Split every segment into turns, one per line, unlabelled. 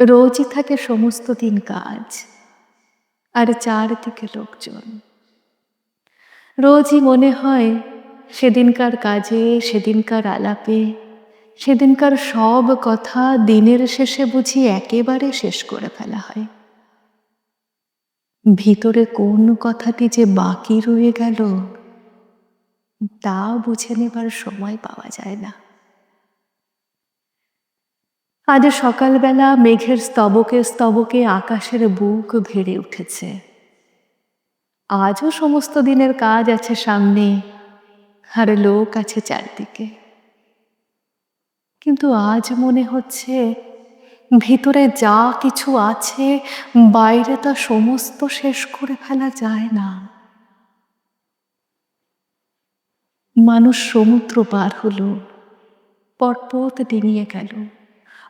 রোজই থাকে সমস্ত দিন কাজ। আর চারদিকে লোকজন। রোজই মনে হয় সেদিনকার কাজে, সেদিনকার আলাপে, সেদিনকার সব কথা দিনের শেষে বুঝি একেবারে শেষ করে ফেলা হয়। ভিতরে কোন কথাটি যে বাকি রয়ে গেল, তা বুঝে নেবার সময় পাওয়া যায় না। আজ সকালবেলা মেঘের স্তবকে স্তবকে আকাশের বুক ভেড়ে উঠেছে। আজও সমস্ত দিনের কাজ আছে সামনে, আর লোক আছে চারদিকে। কিন্তু আজ মনে হচ্ছে ভিতরে যা কিছু আছে, বাইরে তা সমস্ত শেষ করে ফেলা যায় না। মানুষ সমুদ্র পার হলো পটপট ডিঙিয়ে গেল।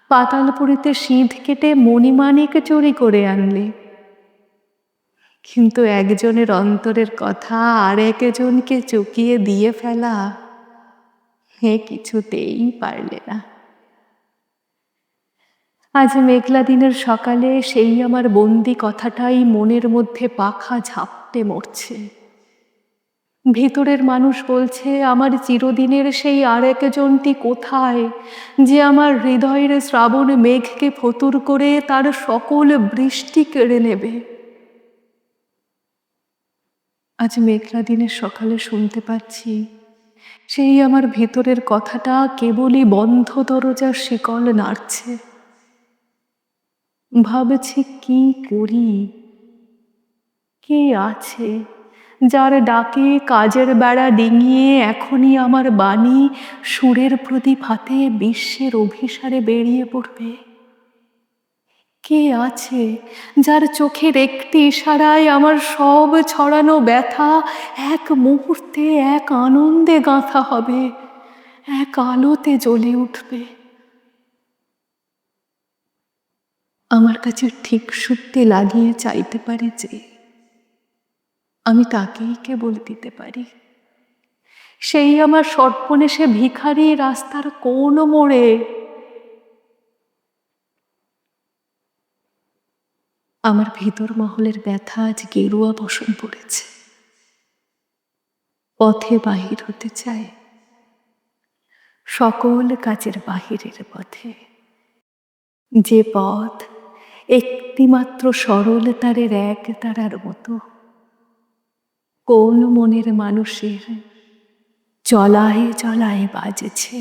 পাতালপুরিতে সিঁধ কেটে মণিমানিক চুরি করে আনলে। কিন্তু একজনের অন্তরের কথা আর একজনকে চুকিয়ে দিয়ে ফেলা হে কিছুতেই পারলে না। আজ মেঘলা দিনের সকালে সেই আমার বন্দি কথাটাই মনের মধ্যে পাখা ঝাপটে মরছে। ভিতরের মানুষ বলছে, আমার চিরদিনের সেই আর একজনটি কোথায় যে আমার হৃদয়ের শ্রাবণ মেঘকে ফতুর করে তার সকল বৃষ্টি কেড়ে নেবে? আজ মেঘলা দিনের সকালে শুনতে পাচ্ছি, সেই আমার ভেতরের কথাটা কেবলই বন্ধ দরজার শিকল নাড়ছে। ভাবছি কি করি, কে আছে? যার ডাকে কাজের বেড়া ডিঙিয়ে এখনই আমার বাণী সুরের প্রদীপ হাতে বিশ্বের অভিসারে বেরিয়ে পড়বে। কে আছে যার চোখের একটি ইশারায় আমার সব ছড়ানো ব্যথা এক মুহূর্তে, এক আনন্দে গাঁথা হবে, এক আলোতে জ্বলে উঠবে? আমার কাছে ঠিক সত্যি লাগিয়ে চাইতে পারে যে আমি তাকেই কেবল দিতে পারি। সেই আমার সর্পণে সে ভিখারি রাস্তার কোন মোড়ে। আমার ভিতর মহলের ব্যথা আজ গেরুয়া বসন পড়েছে। পথে বাহির হতে চায় সকল কাজের বাহিরের পথে। যে পথ একটিমাত্র সরল তারের এক তারার মতো। কোন মনের মানুষের চলায় চলায় বাজছে?